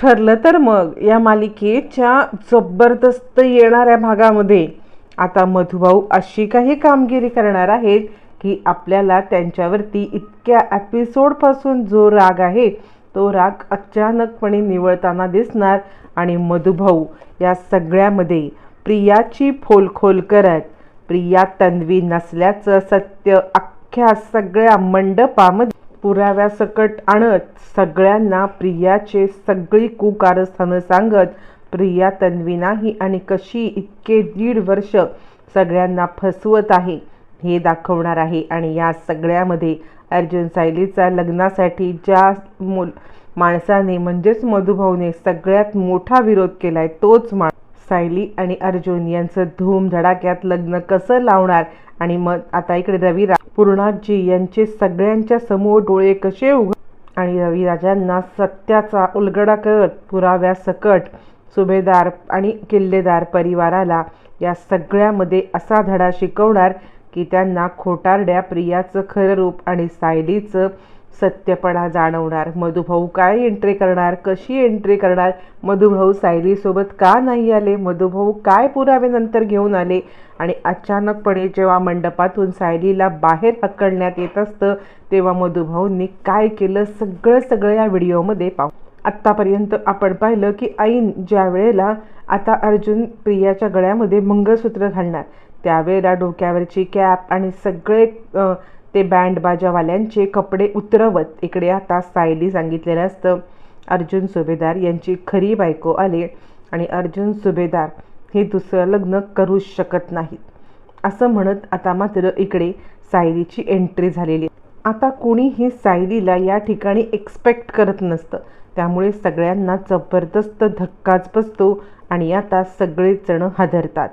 ठरलं तर मग या मालिकेच्या जबरदस्त येणाऱ्या भागामध्ये आता मधुभाऊ अशी काही कामगिरी करणार आहेत की आपल्याला त्यांच्यावरती इतक्या एपिसोडपासून जो राग आहे तो राग अचानकपणे निवळताना दिसणार आणि मधुभाऊ या सगळ्यामध्ये प्रियाची फोलखोल करत प्रिया तन्वी नसल्याचं सत्य अख्ख्या सगळ्या मंडपामध्ये पुराव्यासकट आणत सगळ्यांना प्रियाचे सगळी कुकारस्थानं सांगत प्रिया तन्वी नाही आणि कशी इतके दीड वर्ष सगळ्यांना फसवत आहे हे दाखवणार आहे. आणि या सगळ्यामध्ये अर्जुन सायलीचा लग्नासाठी ज्या मुल माणसाने म्हणजेच मधुभाऊने सगळ्यात मोठा विरोध केलाय तोच माणूस. सायली आणि अर्जुन यांचं धूम धडाक्यात लग्न कसं लावणार आणि मग आता इकडे रविरा पूर्णाजी यांचे सगळ्यांच्या समोर डोळे कसे उघड आणि रविराजांना सत्याचा उलगडा करत पुराव्यासकट सुभेदार आणि किल्लेदार परिवाराला या सगळ्यामध्ये असा धडा शिकवणार की त्यांना खोटारड्या प्रियाचं खरं रूप आणि सायलीचं सत्यपणा जाणवणार. मधुभाऊ काय एंट्री करणार? कशी एंट्री करणार? मधुभाऊ सायलीसोबत का नाही आले? मधुभाऊ काय पुरावे नंतर घेऊन आले? आणि अचानकपणे जेव्हा मंडपातून सायलीला बाहेर हकलण्यात येत असतं तेव्हा मधुभाऊंनी काय केलं सगळं सगळं या व्हिडिओमध्ये पाहू. आत्तापर्यंत आपण पाहिलं की ऐन ज्या वेळेला आता अर्जुन प्रियाच्या गळ्यामध्ये मंगळसूत्र घालणार त्यावेळेला डोक्यावरची कॅप आणि सगळे ते बँडबाजावाल्यांचे कपडे उतरवत इकडे आता सायली सांगितलेलं असतं. अर्जुन सुभेदार यांची खरी बायको आले आणि अर्जुन सुभेदार हे दुसरं लग्न करूच शकत नाहीत. असं म्हणत आता मात्र इकडे सायलीची एंट्री झालेली आहे. आता कोणीही सायलीला या ठिकाणी एक्सपेक्ट करत नसतं. त्यामुळे सगळ्यांना जबरदस्त धक्काच बसतो आणि आता सगळेजण हादरतात.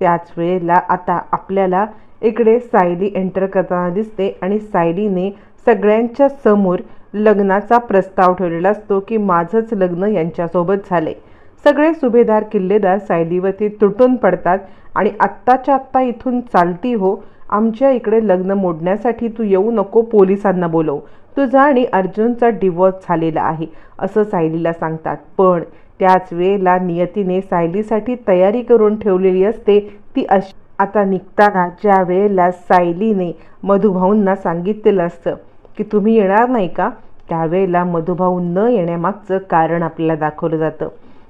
त्याच वेळेला आता आपल्याला इकडे सायली एंटर करताना दिसते आणि सायलीने सगळ्यांच्या समोर लग्नाचा प्रस्ताव ठेवलेला असतो की माझंच लग्न यांच्यासोबत झाले सगळे सुभेदार किल्लेदार सायलीवरती तुटून पडतात आणि आत्ताच्या आत्ता इथून चालती हो आमच्या इकडे लग्न मोडण्यासाठी तू येऊ नको पोलिसांना बोलव. तुझा आणि अर्जुनचा डिवोर्स झालेला आहे असं सायलीला सांगतात. पण त्याच वेळेला नियतीने सायलीसाठी तयारी करून ठेवलेली असते ती अशी आता निघताना ज्या वेळेला सायलीने मधुभाऊंना सांगितलेलं असतं की तुम्ही येणार नाही का? त्यावेळेला मधुभाऊ न येण्यामागचं कारण आपल्याला दाखवलं जातं.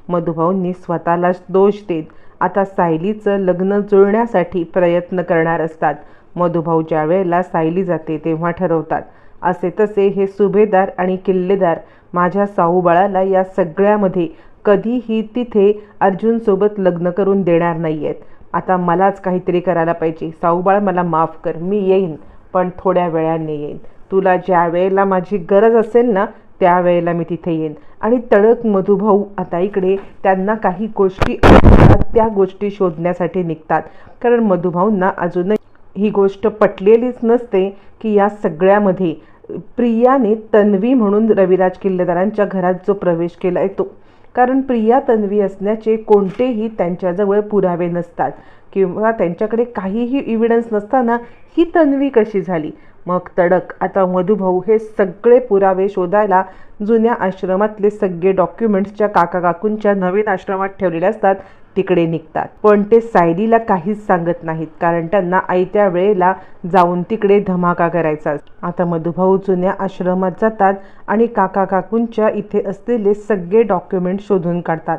मधुभाऊंनी स्वतःलाच दोष देत आता सायलीचं लग्न जुळण्यासाठी प्रयत्न करणार असतात. मधुभाऊ ज्या वेळेला सायली जाते तेव्हा ठरवतात. असे तसे हे सुभेदार आणि किल्लेदार माझ्या साऊबाळाला या सगळ्यामध्ये कधीही तिथे अर्जुनसोबत लग्न करून देणार नाही आहेत आता मलाच काहीतरी करायला पाहिजे. साऊबाळ मला माफ कर. मी येईन पण थोड्या वेळाने येईन. तुला ज्या वेळेला माझी गरज असेल ना त्यावेळेला मी तिथे येईन. आणि तळक मधुभाऊ आता इकडे त्यांना काही गोष्टी त्या गोष्टी शोधण्यासाठी निघतात. कारण मधुभाऊंना अजूनही ही गोष्ट पटलेलीच नसते की या सगळ्यामध्ये प्रियाने तन्वी म्हणून रविराज किल्लेदारांच्या घरात जो प्रवेश केला आहे तो. कारण प्रिया तन्वी असण्याचे कोणतेही त्यांच्याजवळ पुरावे नसतात किंवा त्यांच्याकडे काहीही इव्हिडन्स नसताना ही तन्वी कशी झाली? मग तडक आता मधुभाऊ हे सगळे पुरावे शोधायला जुन्या आश्रमातले सगळे डॉक्युमेंट्सच्या काका काकूंच्या नवीन आश्रमात ठेवलेले असतात. तिकडे निघतात. पण ते सायलीला काहीच सांगत नाहीत कारण त्यांना आयत्या वेळेला जाऊन तिकडे धमाका करायचा आता मधुभाऊ जुन्या आश्रमात जातात आणि काका काकूंच्या इथे असलेले सगळे डॉक्युमेंट शोधून काढतात.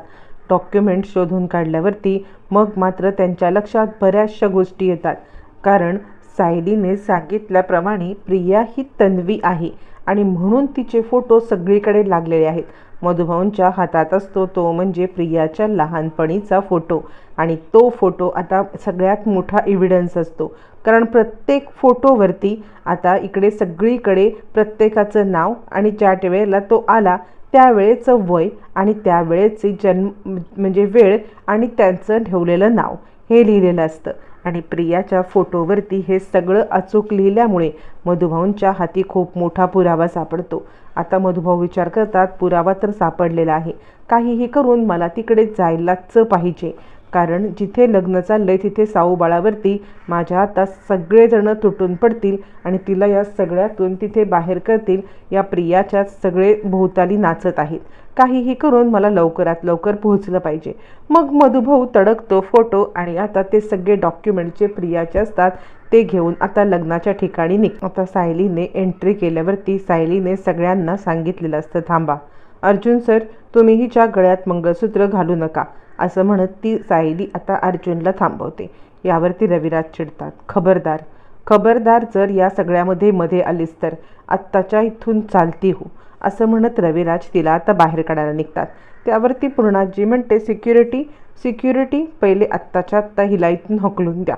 डॉक्युमेंट शोधून काढल्यावरती मग मात्र त्यांच्या लक्षात बऱ्याचशा गोष्टी येतात. कारण सायलीने सांगितल्याप्रमाणे प्रिया ही तन्वी आहे आणि म्हणून तिचे फोटो सगळीकडे लागलेले आहेत. मधुभाऊंच्या हातात असतो तो म्हणजे प्रियाच्या लहानपणीचा फोटो. आणि तो फोटो आता सगळ्यात मोठा एव्हिडन्स असतो. कारण प्रत्येक फोटोवरती आता इकडे सगळीकडे प्रत्येकाचं नाव आणि ज्या वेळेला तो आला त्यावेळेचं वय आणि त्यावेळेचे जन्म म्हणजे वेळ आणि त्यांचं ठेवलेलं नाव हे लिहिलेलं असतं. आणि प्रियाच्या फोटोवरती हे सगळं अचूक लिहिल्यामुळे मधुभाऊंच्या हाती खूप मोठा पुरावा सापडतो. आता मधुभाऊ विचार करतात पुरावा तर सापडलेला आहे. काहीही करून मला तिकडे जायलाच पाहिजे. कारण जिथे लग्न चाललंय तिथे साऊबाळावरती माझ्या हातात सगळेजणं तुटून पडतील आणि तिला या सगळ्यातून तिथे बाहेर करतील या प्रियाच्या सगळे भोवताली नाचत आहेत. काहीही करून मला लवकरात लवकर पोहोचलं पाहिजे. मग मधुभाऊ तडकतो फोटो आणि आता ते सगळे डॉक्युमेंट जे प्रियाचे असतात ते घेऊन आता लग्नाच्या ठिकाणी निघ. आता सायलीने एंट्री केल्यावरती सायलीने सगळ्यांना सांगितलेलं असतं थांबा. अर्जुन सर तुम्ही हिच्या गळ्यात मंगळसूत्र घालू नका. असं म्हणत ती सायली आता अर्जुनला थांबवते. यावरती रविराज चिडतात. खबरदार. खबरदार जर या सगळ्यामध्ये मध्ये आलीस तर आत्ताच्या इथून चालती हो. असं म्हणत रविराज तिला आता बाहेर काढायला निघतात. त्यावरती पूर्णाजी म्हणते सिक्युरिटी सिक्युरिटी पहिले आत्ताच्या आत्ता हिला इथून हकलून द्या.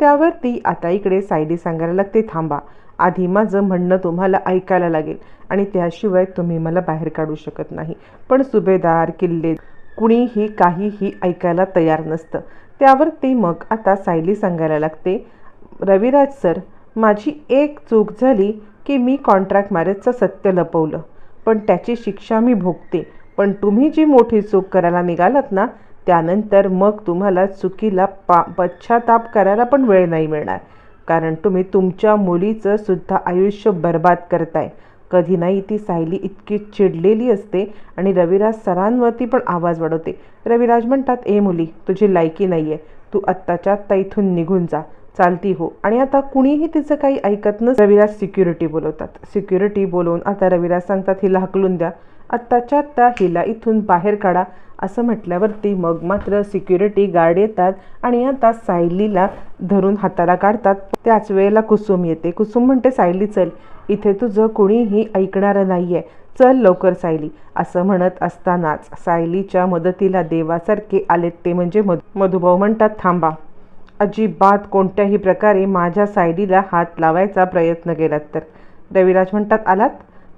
त्यावरती आता इकडे सायली सांगायला लागते थांबा. आधी माझं म्हणणं तुम्हाला ऐकायला लागेल आणि त्याशिवाय तुम्ही मला बाहेर काढू शकत नाही. पण सुभेदार किल्ले कुणीही काहीही ऐकायला तयार नसतं. त्यावरती मग आता सायली सांगायला लागते रविराज सर माझी एक चूक झाली की मी कॉन्ट्रॅक्ट मॅरेजचं सत्य लपवलं. पण त्याची शिक्षा मी भोगते. पण तुम्ही जी मोठी चूक करायला निघालात ना त्यानंतर मग तुम्हाला चुकीला पा पश्चाताप करायला पण वेळ नाही मिळणार. कारण तुम्ही तुमच्या मुलीचं सुद्धा आयुष्य बर्बाद करताय. कधी नाही ती सायली इतकी चिडलेली असते आणि रविराज सरांवरती पण आवाज वाढवते. रविराज म्हणतात ए मुली तुझी लायकी नाही आहे तू आत्ताच्या आत्ता इथून निघून जा. चालती हो. आणि आता कुणीही तिचं काही ऐकत नस रविराज सिक्युरिटी बोलवतात. सिक्युरिटी बोलवून आता रविराज सांगतात हिला हकलून द्या. आत्ताच्या आत्ता हिला इथून बाहेर काढा असं म्हटल्यावरती मग मात्र सिक्युरिटी गार्ड येतात आणि आता सायलीला धरून हाताला काढतात. त्याच वेळेला कुसुम येते. कुसुम म्हणते सायली चल. इथे तुझं कुणीही ऐकणारं नाही आहे चल लवकर सायली. असं म्हणत असतानाच सायलीच्या मदतीला देवासारखे आलेत ते म्हणजे मधु मधुभाऊ म्हणतात थांबा. अजिबात कोणत्याही प्रकारे माझ्या सायलीला हात लावायचा प्रयत्न केलात तर. रविराज म्हणतात आलात?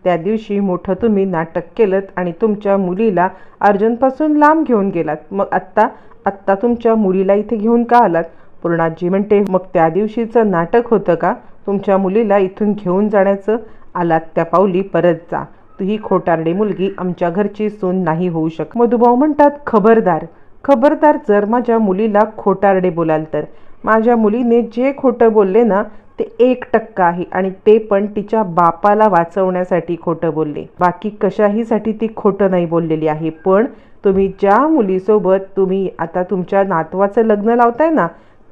त्या दिवशी मोठं तुम्ही नाटक केलं आणि तुमच्या मुलीला अर्जुनपासून लांब घेऊन गेलात. मग आत्ता आत्ता तुमच्या मुलीला इथे घेऊन का आलात? पूर्णाजी म्हणते मग त्या दिवशीचं नाटक होतं का? तुमच्या मुलीला इथून घेऊन जाण्याचं? आलात त्या पावली परत जा. तू ही खोटारडी मुलगी आमच्या घरची सून नाही होऊ शक मधुभाऊ म्हणतात खबरदार खबरदार जर माझ्या मुलीला खोटारडे बोलाल तर. माझ्या मुलीने जे खोटं बोलले ना ते एक टक्का आहे आणि ते पण तिच्या बापाला वाचवण्यासाठी खोटं बोलले. बाकी कशाहीसाठी ती खोटं नाही बोललेली आहे? पण तुम्ही ज्या मुलीसोबत तुम्ही आता तुमच्या नातवाचं लग्न लावताय ना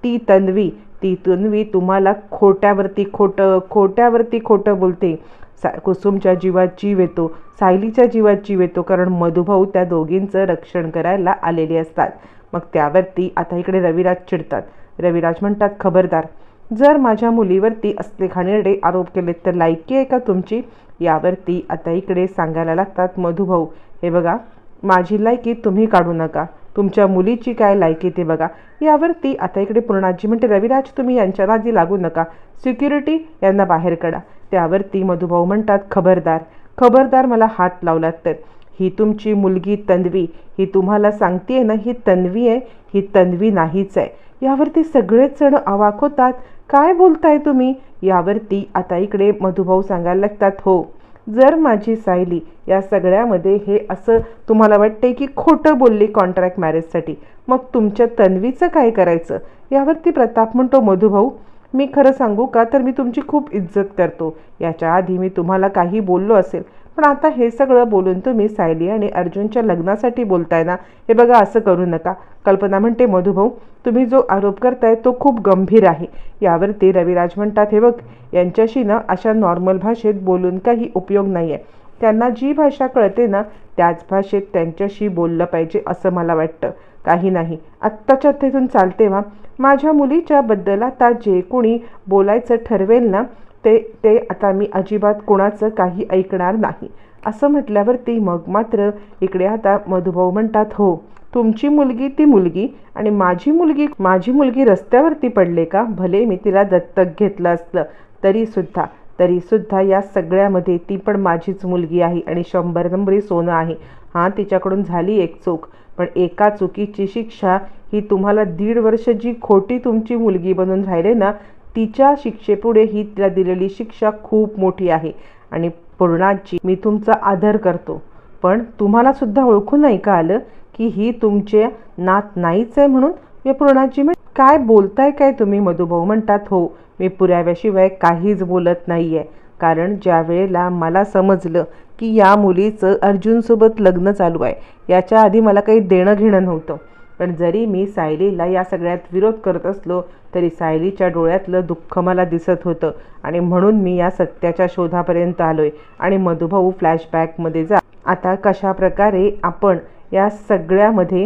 ती तन्वी ती तन्वी तुम्हाला खोट्यावरती खोटं खोट्यावरती खोटं बोलते. सा कुसुमच्या जीवात जीव येतो सायलीच्या जीवात जीव येतो कारण मधुभाऊ त्या दोघींचं रक्षण करायला आलेले असतात. मग त्यावरती आता इकडे रविराज चिडतात. रविराज म्हणतात खबरदार जर माझ्या मुलीवरती असले घाणेरडे आरोप केले तर लायकी आहे का तुमची. यावरती आता इकडे सांगायला लागतात मधुभाऊ. हे बघा माझी लायकी तुम्ही काढू नका. तुमच्या मुलीची काय लायकी ते बघा. यावरती आता इकडे पूर्णाजी म्हणते रविराज तुम्ही यांच्या नादी लागू नका. सिक्युरिटी यांना बाहेर काढा. त्यावरती मधुभाऊ म्हणतात खबरदार खबरदार मला हात लावलात तर. ही तुमची मुलगी तन्वी. ही तुम्हाला सांगते ना ही तन्वी आहे ही तन्वी नाहीच आहे. यावरती सगळेच जण आवाक होतात. काय बोलताय तुम्ही? यावरती आता इकडे मधुभाऊ सांगायला लागतात हो. जर माझी सायली या सगळ्यामध्ये हे असं तुम्हाला वाटते की खोटं बोलली कॉन्ट्रॅक्ट मॅरेजसाठी मग तुमच्या तन्वीचं काय करायचं? यावरती प्रताप म्हणतो मधुभाऊ मी खरं सांगू का? तर मी तुमची खूप इज्जत करतो. याच्या आधी मी तुम्हाला काही बोललो असेल पण आता हे सगळं बोलून तुम्ही सायली आणि अर्जुनच्या लग्नासाठी बोलताय ना हे बघा असं करू नका. कल्पना म्हणते मधुभाऊ तुम्ही जो आरोप करताय तो खूप गंभीर आहे. यावरती रविराज म्हणतात हे बघ यांच्याशी ना अशा नॉर्मल भाषेत बोलून काही उपयोग नाही आहे त्यांना जी भाषा कळते ना त्याच भाषेत त्यांच्याशी बोललं पाहिजे असं मला वाटतं. काही नाही. आत्ताच्या तिथून चालते वा माझ्या मुलीच्या बद्दल आता जे कोणी बोलायचं ठरवेल ना ते ते आता मी अजिबात कोणाचं काही ऐकणार नाही. असं म्हटल्यावरती मग मात्र इकडे आता मधुभाऊ म्हणतात हो तुमची मुलगी ती मुलगी आणि माझी मुलगी माझी मुलगी रस्त्यावरती पडले का? भले मी तिला दत्तक घेतलं असलं तरीसुद्धा तरीसुद्धा या सगळ्यामध्ये ती पण माझीच मुलगी आहे आणि शंभर नंबरी सोनं आहे. हां तिच्याकडून झाली एक चूक. पण एका चुकीची शिक्षा ही तुम्हाला दीड वर्ष जी खोटी तुमची मुलगी बनून राहिले ना तिच्या शिक्षेपुढे ही तिला दिलेली शिक्षा खूप मोठी आहे. आणि पूर्णाची मी तुमचा आदर करतो. पण तुम्हाला सुद्धा ओळखून नाही का आलं की ही तुमचे नात नाहीच आहे म्हणून? मी पूर्णाची मी काय बोलताय काय तुम्ही मधुभाऊ? म्हणतात हो मी पुराव्याशिवाय काहीच बोलत नाहीये. कारण ज्या वेळेला मला समजलं की या मुलीचं अर्जुनसोबत लग्न चालू आहे. याच्या आधी मला काही देणं घेणं नव्हतं. पण जरी मी सायलीला या सगळ्यात विरोध करत असलो तरी सायलीच्या डोळ्यातलं दुःख मला दिसत होतं आणि म्हणून मी या सत्याच्या शोधापर्यंत आलो आहे आणि मधुभाऊ फ्लॅशबॅकमध्ये जा. आता कशा प्रकारे आपण या सगळ्यामध्ये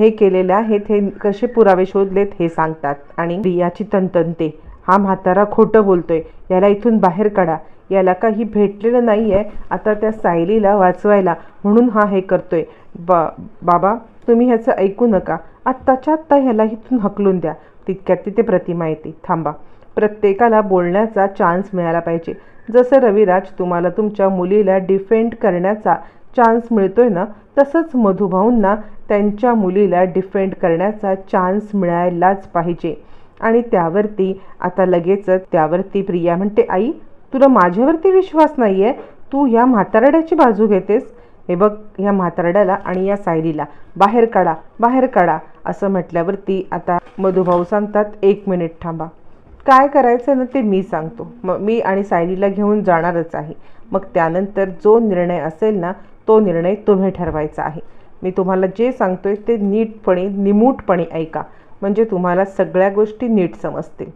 हे केलेल्या आहेत हे कसे पुरावे शोधलेत हे सांगतात. आणि प्रियाची तंतनते. हा म्हातारा खोटं बोलतोय. याला इथून बाहेर काढा. याला काही भेटलेलं नाही आहे आता त्या सायलीला वाचवायला. म्हणून हा हे करतोय. बा बाबा तुम्ही ह्याचं ऐकू नका. आत्ताच्या आत्ता ह्याला इथून हकलून द्या. तितक्यात तिथे प्रतिमा येते. थांबा. प्रत्येकाला बोलण्याचा चान्स मिळाला पाहिजे. जसं रविराज तुम्हाला तुमच्या मुलीला डिफेंड करण्याचा चान्स मिळतोय ना तसंच मधुभाऊंना त्यांच्या मुलीला डिफेंड करण्याचा चान्स मिळायलाच पाहिजे. आणि त्यावरती आता लगेचच त्यावरती प्रिया म्हणते आई तुला माझ्यावरती विश्वास नाही आहे तू या म्हातारड्याची बाजू घेतेस. हे बघ या म्हातारड्याला आणि या सायलीला बाहेर काढा बाहेर काढा असं म्हटल्यावरती आता मधुभाऊ सांगतात एक मिनिट थांबा. काय करायचं ना ते मी सांगतो. मग मी आणि सायलीला घेऊन जाणारच आहे. मग त्यानंतर जो निर्णय असेल ना तो निर्णय तुम्ही ठरवायचा आहे. मी तुम्हाला जे सांगतोय ते नीटपणे निमूटपणे ऐका. म्हणजे तुम्हाला सगळ्या गोष्टी नीट समजतील.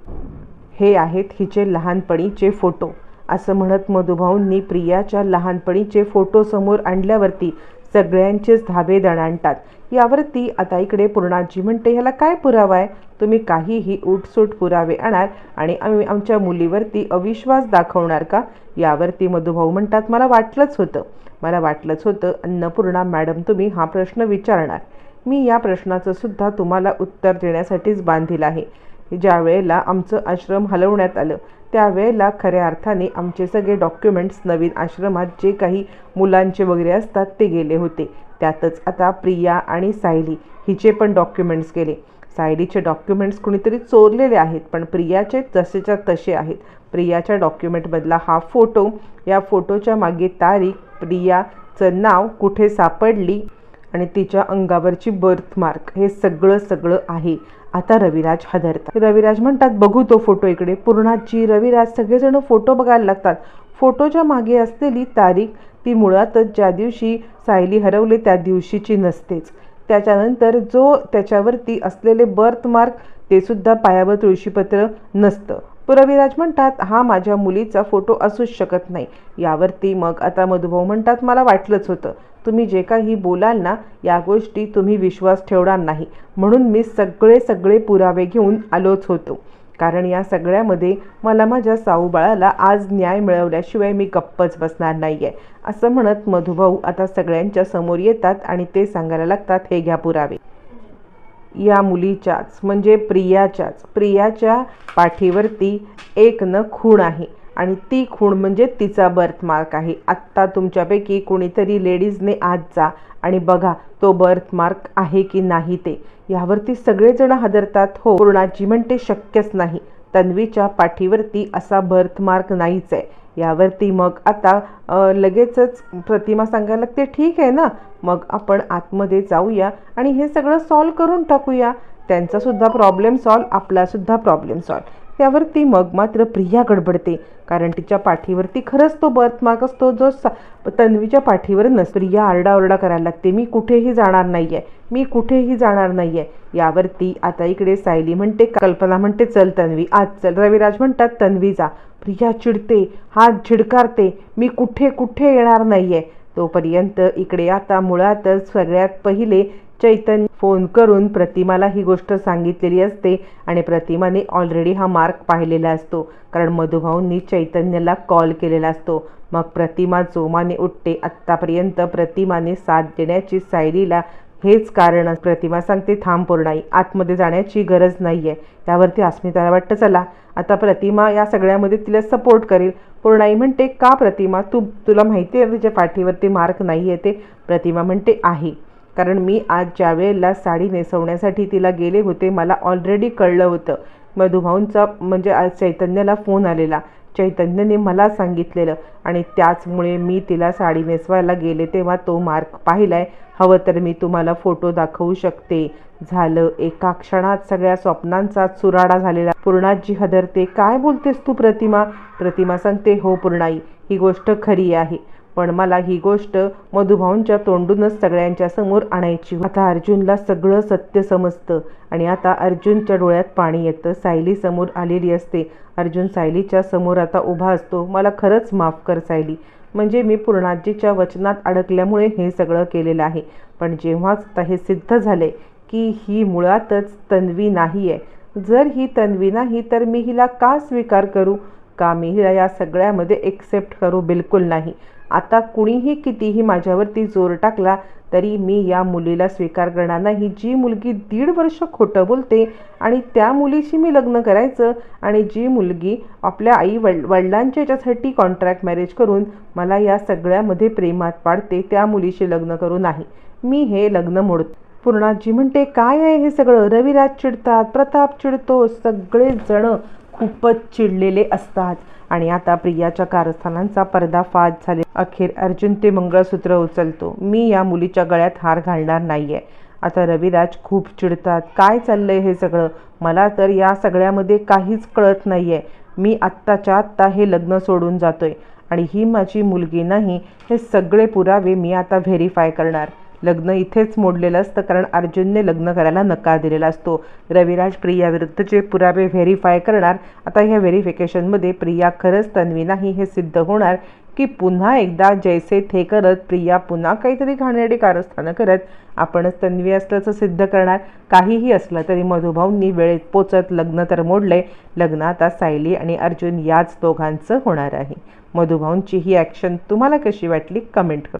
हे आहेत हिचे लहानपणीचे फोटो. असं म्हणत मधुभाऊंनी प्रियाच्या लहानपणीचे फोटो समोर आणल्यावरती सगळ्यांचेच धाबे दणाणतात. यावरती आता इकडे पूर्णाजी म्हणते ह्याला काय पुरावा आहे तुम्ही काहीही उठसूट पुरावे आणाल आणि आम्ही आमच्या मुलीवरती अविश्वास दाखवणार का यावरती मधुभाऊ म्हणतात मला वाटलंच होतं. मला वाटलंच होतं अन्नपूर्णा मॅडम तुम्ही हा प्रश्न विचारणार. मी या प्रश्नाचं सुद्धा तुम्हाला उत्तर देण्यासाठीच बांधील आहे. ज्या वेळेला आमचं आश्रम हलवण्यात आलं त्यावेळेला खऱ्या अर्थाने आमचे सगळे डॉक्युमेंट्स नवीन आश्रमात जे काही मुलांचे वगैरे असतात ते गेले होते. त्यातच आता प्रिया आणि सायली हिचे पण डॉक्युमेंट्स गेले. सायलीचे डॉक्युमेंट्स कुणीतरी चोरलेले आहेत पण प्रियाचे जसेच्या तसे आहेत. प्रियाच्या डॉक्युमेंटमधला हा फोटो या फोटोच्या मागे तारीख प्रियाचं नाव कुठे सापडली आणि तिच्या अंगावरची बर्थमार्क हे सगळं सगळं आहे. आता रविराज हदरतात. रविराज म्हणतात बघू तो फोटो इकडे. पूर्णाची रविराज सगळेजण फोटो बघायला लागतात. फोटोच्या मागे असलेली तारीख ती मुळातच ज्या दिवशी सायली हरवले त्या दिवशीची नसतेच. त्याच्यानंतर जो त्याच्यावरती असलेले बर्थमार्क ते सुद्धा पायावर तुळशीपत्र नसतं. पुरवीराज म्हणतात हा माझ्या मुलीचा फोटो असूच शकत नाही. यावरती मग आता मधुभाऊ म्हणतात मला वाटलंच होतं. तुम्ही जे काही बोलाल ना या गोष्टी तुम्ही विश्वास ठेवणार नाही. म्हणून मी सगळे सगळे पुरावे घेऊन आलोच होतो. कारण या सगळ्यामध्ये मला माझ्या साऊबाळाला आज न्याय मिळवल्याशिवाय मी गप्पच बसणार नाही आहे असं म्हणत मधुभाऊ आता सगळ्यांच्या समोर येतात आणि ते सांगायला लागतात हे घ्या पुरावे. या मुलीच्याच म्हणजे प्रियाच्याच. प्रियाच्या पाठीवरती एक न खूण आहे. आणि ती खूण म्हणजे तिचा बर्थमार्क आहे. आत्ता तुमच्यापैकी कोणीतरी लेडीजने आज जा आणि बघा तो बर्थमार्क आहे की नाही ते. यावरती सगळेजण हादरतात. हो पूर्णाची म्हणते शक्यच नाही. तन्वीच्या पाठीवरती असा बर्थमार्क नाहीच आहे. यावरती मग आता लगेचच प्रतिमा सांगायला लागते ठीक आहे ना मग आपण आतमध्ये जाऊया आणि हे सगळं सॉल्व करून टाकूया. त्यांचासुद्धा प्रॉब्लेम सॉल्व आपलासुद्धा प्रॉब्लेम सॉल्व त्यावरती मग मात्र प्रिया गडबडते. कारण तिच्या पाठीवरती खरंच तो बर्थमार्क असतो जो सा तन्वीच्या पाठीवर नस प्रिया आरडाओरडा करायला लागते. मी कुठेही जाणार नाही आहे मी कुठेही जाणार नाही आहे यावरती आता इकडे सायली म्हणते कल्पना म्हणते चल तन्वी आज चल. रविराज म्हणतात तन्वी जा. प्रिया चिडते हात झिडकारते मी कुठे कुठे येणार नाही आहे तोपर्यंत इकडे आता मुळातच सगळ्यात पहिले चैतन्य फोन करून प्रतिमाला ही गोष्ट सांगितलेली असते आणि प्रतिमाने ऑलरेडी हा मार्क पाहिलेला असतो. कारण मधुभाऊंनी चैतन्यला कॉल केलेला असतो. मग प्रतिमा जोमाने उठते. आत्तापर्यंत प्रतिमाने साथ देण्याची सायलीला हेच कारण प्रतिमा सांगते थांब पूर्णाई आतमध्ये जाण्याची गरज नाही आहे त्यावरती अस्मिताला वाटतं चला आता प्रतिमा या सगळ्यामध्ये तिला सपोर्ट करेल. पूर्णाई म्हणते का प्रतिमा? तू तुला माहिती आहे तुझ्या पाठीवरती मार्क नाही आहे ते. प्रतिमा म्हणते आहे. कारण मी आज ज्या वेळेला साडी नेसवण्यासाठी तिला गेले होते मला ऑलरेडी कळलं होतं. मधुभाऊंचा म्हणजे आज चैतन्याला फोन आलेला. चैतन्यने मला सांगितलेलं आणि त्याचमुळे मी तिला साडी नेसवायला गेले तेव्हा तो मार्क पाहिलाय. हवं तर मी तुम्हाला फोटो दाखवू शकते. झालं. एका क्षणात सगळ्या स्वप्नांचा चुराडा झालेला. पूर्णाजी हदरते काय बोलतेस तू प्रतिमा? प्रतिमा सांगते हो पूर्णाई ही गोष्ट खरी आहे. पण मला ही गोष्ट मधुभाऊंच्या तोंडूनच सगळ्यांच्या समोर आणायची आता अर्जुनला सगळं सत्य समजतं आणि आता अर्जुनच्या डोळ्यात पाणी येतं. सायली समोर आलेली असते. अर्जुन सायलीच्या समोर आता उभा असतो. मला खरंच माफ कर सायली. म्हणजे मी पूर्णाजीच्या वचनात अडकल्यामुळे हे सगळं केलेलं आहे. पण जेव्हाच आता हे सिद्ध झाले की ही मुळातच तन्वी नाही आहे जर ही तन्वी नाही तर मी हिला का स्वीकार करू? का? मी हिला या सगळ्यामध्ये एक्सेप्ट करू बिलकुल नाही. आता कुणीही कितीही माझ्यावरती जोर टाकला तरी मी या मुलीला स्वीकार करणार नाही. जी मुलगी दीड वर्ष खोटं बोलते आणि त्या मुलीशी मी लग्न करायचं आणि जी मुलगी आपल्या आई वड वडिलांच्या याच्यासाठी कॉन्ट्रॅक्ट मॅरेज करून मला या सगळ्यामध्ये प्रेमात पाडते त्या मुलीशी लग्न करू नाही. मी हे लग्न मोड पूर्णाजी म्हणते काय आहे हे सगळं? रविराज चिडतात प्रताप चिडतो सगळेजणं खूपच चिडलेले असतात. आणि आता प्रियाच्या कारस्थानांचा पर्दाफाश झाले. अखेर अर्जुन ते मंगळसूत्र उचलतो. मी या मुलीच्या गळ्यात हार घालणार नाहीये. आता रविराज खूप चिडतात. काय चाललंय हे सगळं? मला तर या सगळ्यामध्ये काहीच कळत नाहीये. मी आत्ताच्या आत्ता हे लग्न सोडून जातोय. आणि ही माझी मुलगी नाही हे सगळे पुरावे मी आता व्हेरीफाय करणार. लग्न इथेच मोडलेलं असतं कारण अर्जुनने लग्न करायला नकार दिलेला असतो. रविराज प्रियाविरुद्धचे पुरावे व्हेरीफाय करणार आता ह्या व्हेरिफिकेशनमध्ये प्रिया खरंच तन्वी नाही हे सिद्ध होणार की पुन्हा एकदा जैसे थे करत प्रिया पुन्हा काहीतरी घाणेरडी कारस्थानं करत आपणच तन्वी असल्याचं सिद्ध करणार. काहीही असलं तरी मधुभाऊंनी वेळेत पोचत लग्न तर मोडले. लग्न आता सायली आणि अर्जुन याच दोघांचं होणार आहे. मधुभाऊंची ही ॲक्शन तुम्हाला कशी वाटली? कमेंट करा